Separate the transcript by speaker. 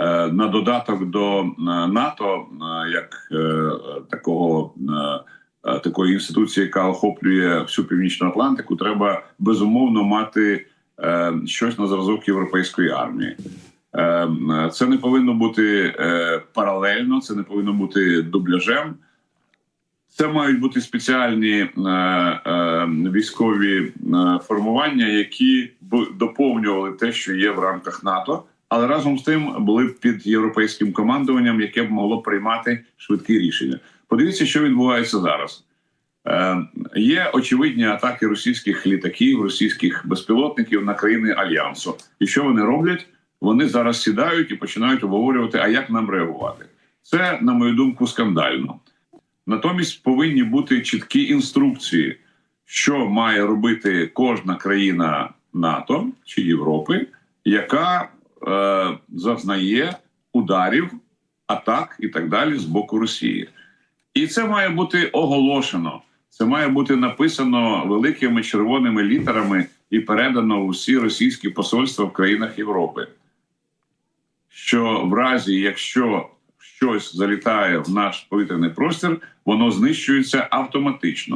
Speaker 1: е, на додаток до е, НАТО, е, як такого такої інституції, яка охоплює всю північну Атлантику, треба безумовно мати щось на зразок європейської армії. Це не повинно бути паралельно, це не повинно бути дубляжем. Це мають бути спеціальні військові формування, які б доповнювали те, що є в рамках НАТО, але разом з тим були б під європейським командуванням, яке б могло приймати швидкі рішення. Подивіться, що відбувається зараз. Е, є очевидні атаки російських літаків, російських безпілотників на країни альянсу. І що вони роблять? Вони зараз сідають і починають обговорювати, а як нам реагувати. Це, на мою думку, скандально. Натомість повинні бути чіткі інструкції, що має робити кожна країна НАТО чи Європи, яка е, зазнає ударів, атак і так далі з боку Росії. І це має бути оголошено. Це має бути написано великими червоними літерами і передано у всі російські посольства в країнах Європи. Що в разі, якщо щось залітає в наш повітряний простір, воно знищується автоматично.